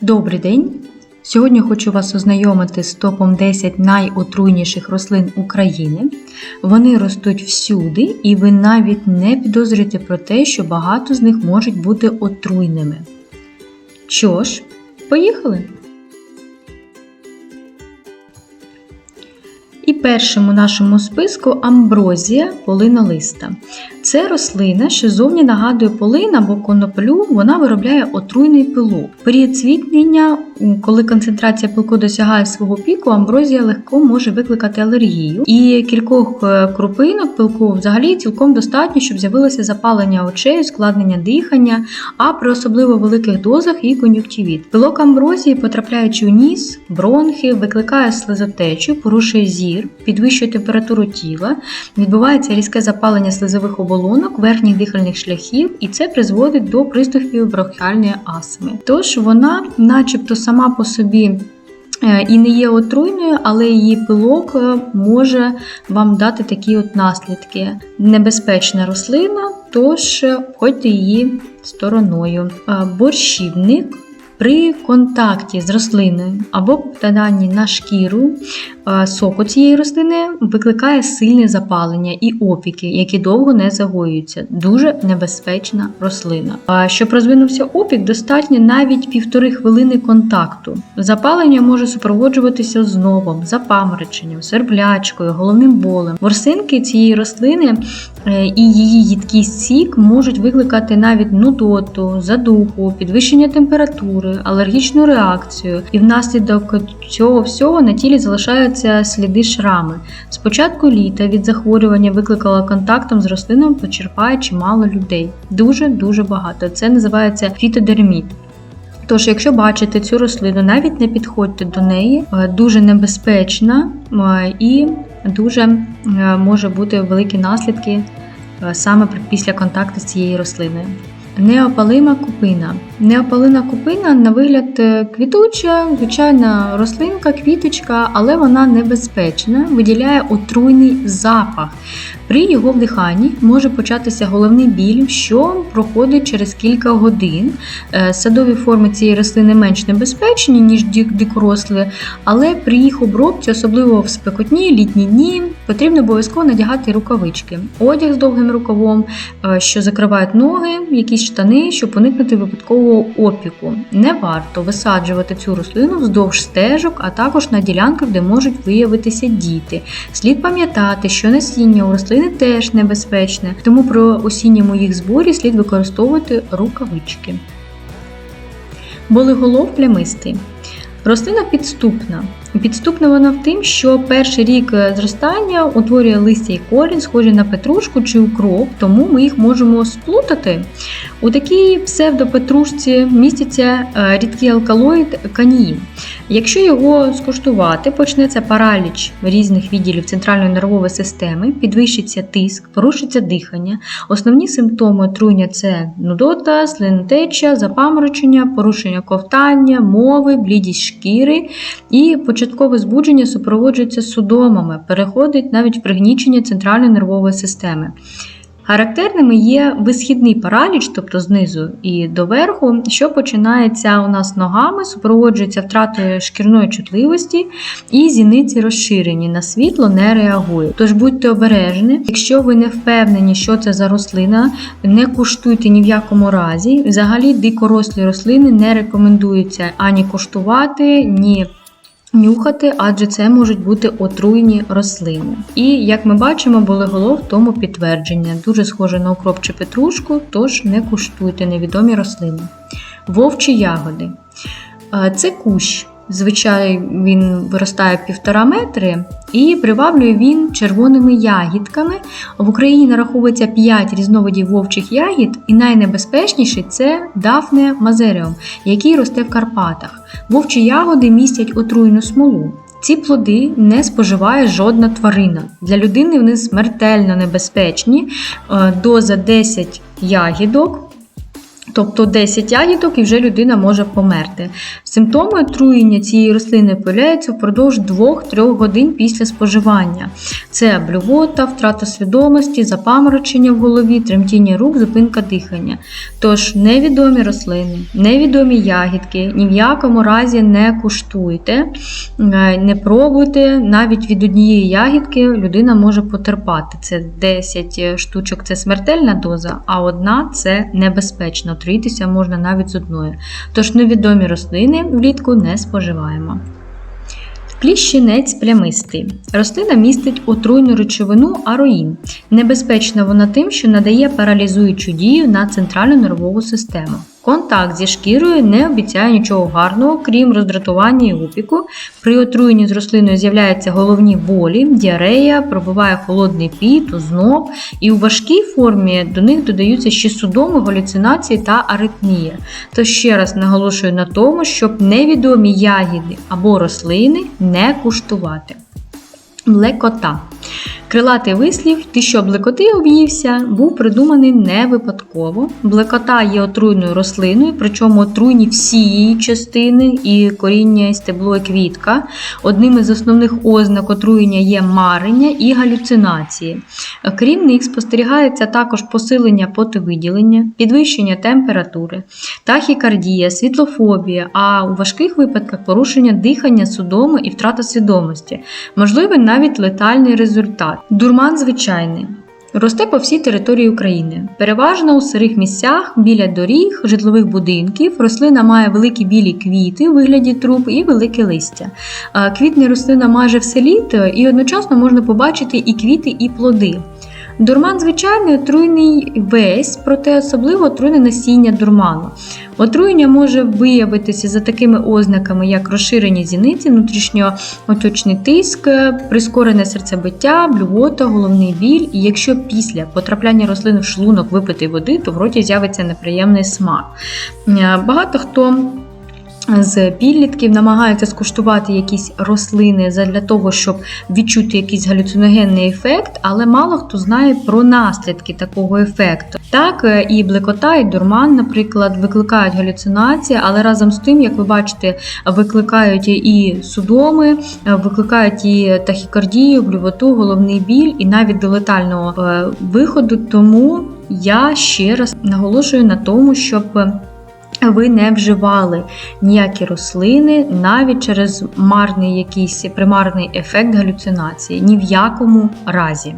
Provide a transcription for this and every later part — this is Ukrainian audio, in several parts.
Добрий день! Сьогодні хочу вас ознайомити з топом 10 найотруйніших рослин України. Вони ростуть всюди, і ви навіть не підозрюєте про те, що багато з них можуть бути отруйними. Що ж, поїхали! І першим у нашому списку амброзія полинолиста. Це рослина, що зовні нагадує полин або коноплю, вона виробляє отруйний пилок. Період цвітнення, коли концентрація пилку досягає свого піку, амброзія легко може викликати алергію. І кількох е, крупинок пилку взагалі цілком достатньо, щоб з'явилося запалення очей, ускладнення дихання, а при особливо великих дозах і кон'юктивіт. Пилок амброзії, потрапляючи у ніс, бронхи, викликає слизотечу, порушує зір, підвищує температуру тіла, відбувається різке запалення слизових оболонок, верхніх дихальних шляхів, і це призводить до приступів бронхіальної астми. Тож вона, начебто, сама по собі. е, І не є отруйною, але її пилок е, може вам дати такі от наслідки. Небезпечна рослина, тож е, обходьте її стороною. Борщівник при контакті з рослиною або попаданні на шкіру е, соку цієї рослини викликає сильне запалення і опіки, які довго не загоюються. Дуже небезпечна рослина. Щоб розвинувся опік, достатньо навіть півтори хвилини контакту. Запалення може супроводжуватися зновом, запамороченням, серблячкою, головним болем. Ворсинки цієї рослини е, і її їдкий сік можуть викликати навіть нудоту, задуху, підвищення температури, алергічну реакцію, і внаслідок цього всього на тілі залишаються сліди шрами. З початку літа від захворювання викликала контактом з рослинами почерпає чимало людей. Дуже дуже багато. Це називається фітодерміт. Тож, якщо бачите цю рослину, навіть не підходьте до неї, е, дуже небезпечна і дуже може бути великі наслідки е, саме після контакту з цією рослиною. Неопалима купина. Неопалина купина на вигляд е, квітуча, звичайна рослинка, квіточка, але вона небезпечна, виділяє отруйний запах. При його вдиханні може початися головний біль, що проходить через кілька годин. Е, Садові форми цієї рослини менш небезпечні, ніж дикорослі, але при їх обробці, особливо в спекотні літні дні, потрібно обов'язково надягати рукавички. Одяг з довгим рукавом, е, що закривають ноги, якісь штани, щоб уникнути випадкового опіку. Не варто висаджувати цю рослину вздовж стежок, а також на ділянках, де можуть виявитися діти. Слід пам'ятати, що насіння у рослини теж небезпечне, тому при осінньому їх зборі слід використовувати рукавички. Болиголов плямистий. Рослина підступна. Підступна вона в тим, що перший рік е, зростання утворює листя і корінь, схожі на петрушку чи укроп, тому ми їх можемо сплутати. У такій псевдопетрушці міститься е, рідкий алкалоїд каніїн. Якщо його скуштувати, почнеться параліч різних відділів центральної нервової системи, підвищиться тиск, порушиться дихання. Основні симптоми отруєння це нудота, слинотеча, запаморочення, порушення ковтання, мови, блідість шкіри і початкове збудження супроводжується судомами, переходить навіть в пригнічення центральної нервової системи. Характерними є висхідний параліч, тобто знизу і доверху, що починається у нас ногами, супроводжується втратою шкірної чутливості і зіниці розширені, на світло не реагують. Тож будьте обережні, якщо ви не впевнені, що це за рослина, не куштуйте ні в якому разі. Взагалі дикорослі рослини не рекомендується ані куштувати, ні нюхати, адже це можуть бути отруйні рослини. І як ми бачимо, болеголов тому підтвердження. Дуже схоже на укроп чи петрушку, тож не куштуйте невідомі рослини. Вовчі ягоди. Е, Це кущ. Звичайно, він виростає півтора метри і приваблює він червоними ягідками. В Україні нараховується 5 різновидів вовчих ягід, і найнебезпечніший це дафне мазеріум, який росте в Карпатах. Вовчі ягоди містять отруйну смолу. Ці плоди не споживає жодна тварина. Для людини вони смертельно небезпечні. Е, Доза 10 ягідок. Тобто 10 ягідок і вже людина може померти. Симптоми отруєння цієї рослини появляються впродовж 2-3 годин після споживання. Це блювота, втрата свідомості, запаморочення в голові, тремтіння рук, зупинка дихання. Тож невідомі рослини, невідомі ягідки ні в якому разі не куштуйте, е, не пробуйте. Навіть від однієї ягідки людина може потерпати. Це 10 штучок це смертельна доза, а одна це небезпечно. Отруїтися можна навіть з одної. Тож невідомі рослини влітку не споживаємо. Кліщинець плямистий. Рослина містить отруйну речовину ароїн. Небезпечна вона тим, що надає паралізуючу дію на центральну нервову систему. Контакт зі шкірою не обіцяє нічого гарного, крім роздратування і опіку. При отруєнні з рослиною з'являються головні болі, діарея, пробиває холодний піт, озноб, і у важкій формі до них додаються ще судоми, галюцинації та аритмія. То ще раз наголошую на тому, щоб невідомі ягіди або рослини не куштувати. Млекота. Крилатий вислів Ти що блекоти об'ївся був придуманий не випадково. Блекота є отруйною рослиною, причому отруйні всі її частини, і коріння, і стебло, і квітка. Одним із основних ознак отруєння є марення і галюцинації. Крім них, спостерігається також посилення потовиділення, підвищення температури, тахікардія, світлофобія, а у важких випадках порушення дихання, судоми і втрата свідомості. Можливий навіть летальний результат. Дурман звичайний. Росте по всій території України. Переважно у сирих місцях, біля доріг, житлових будинків. Рослина має великі білі квіти у вигляді труб і велике листя. Квітне рослина майже все літо, і одночасно можна побачити і квіти, і плоди. Дурман звичайний отруйний весь, проте особливо отруйне насіння дурману. Отруєння може виявитися за такими ознаками, як розширені зіниці, внутрішньооточний тиск, прискорене серцебиття, блювота, головний біль. І якщо після потрапляння рослин в шлунок випити води, то в роті з'явиться неприємний смак. Е, Багато хто з підлітків намагаються скуштувати якісь рослини для того, щоб відчути якийсь галюциногенний ефект, але мало хто знає про наслідки такого ефекту. Так, е, і блекота, і дурман, наприклад, викликають галюцинації, але разом з тим, як ви бачите, викликають і судоми, е, викликають і тахікардію, блювоту, головний біль, і навіть до летального е, виходу. Тому я ще раз наголошую на тому, щоб ви не вживали ніякі рослини навіть через марний якийсь примарний ефект галюцинації. Ні в якому разі.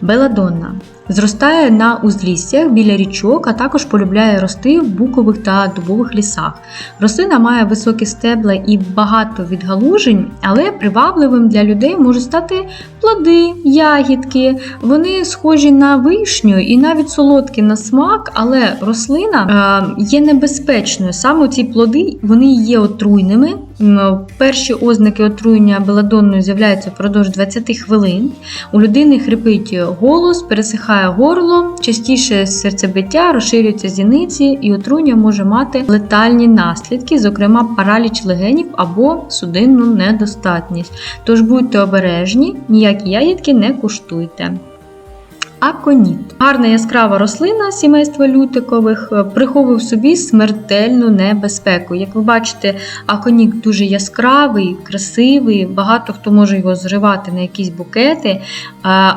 Беладонна. Зростає на узліссях біля річок, а також полюбляє рости в букових та дубових лісах. Рослина має високі стебла і багато відгалужень, але привабливим для людей можуть стати плоди, ягідки. Вони схожі на вишню і навіть солодкі на смак, але рослина е, є небезпечною. Саме ці плоди вони є отруйними. Перші ознаки отруєння беладонною з'являються впродовж 20 хвилин. У людини хрипить голос, пересихає горло, частіше серцебиття, розширюються зіниці, і отруєння може мати летальні наслідки, зокрема параліч легенів або судинну недостатність. Тож будьте обережні, ніякі ягідки не куштуйте. Аконіт. Гарна яскрава рослина сімейства лютикових е, приховує в собі смертельну небезпеку. Як ви бачите, аконіт дуже яскравий, красивий, багато хто може його зривати на якісь букети, е,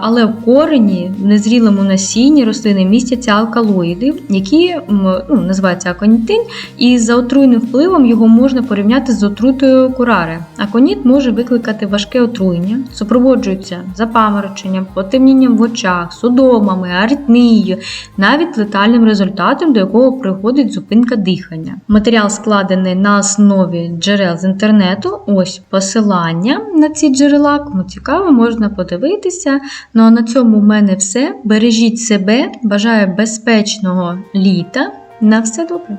але в корені, в незрілому насінні рослини містяться алкалоїди, які ну, називаються аконітин, і за отруйним впливом його можна порівняти з отрутою курари. Аконіт може викликати важке отруєння, супроводжується запамороченням, потемнінням в очах, судомами, аритмією, навіть летальним результатом, до якого приходить зупинка дихання. Матеріал складений на основі джерел з інтернету. Ось посилання на ці джерела, кому цікаво, можна подивитися. Ну а на цьому в мене все. Бережіть себе, бажаю безпечного літа. На все добре!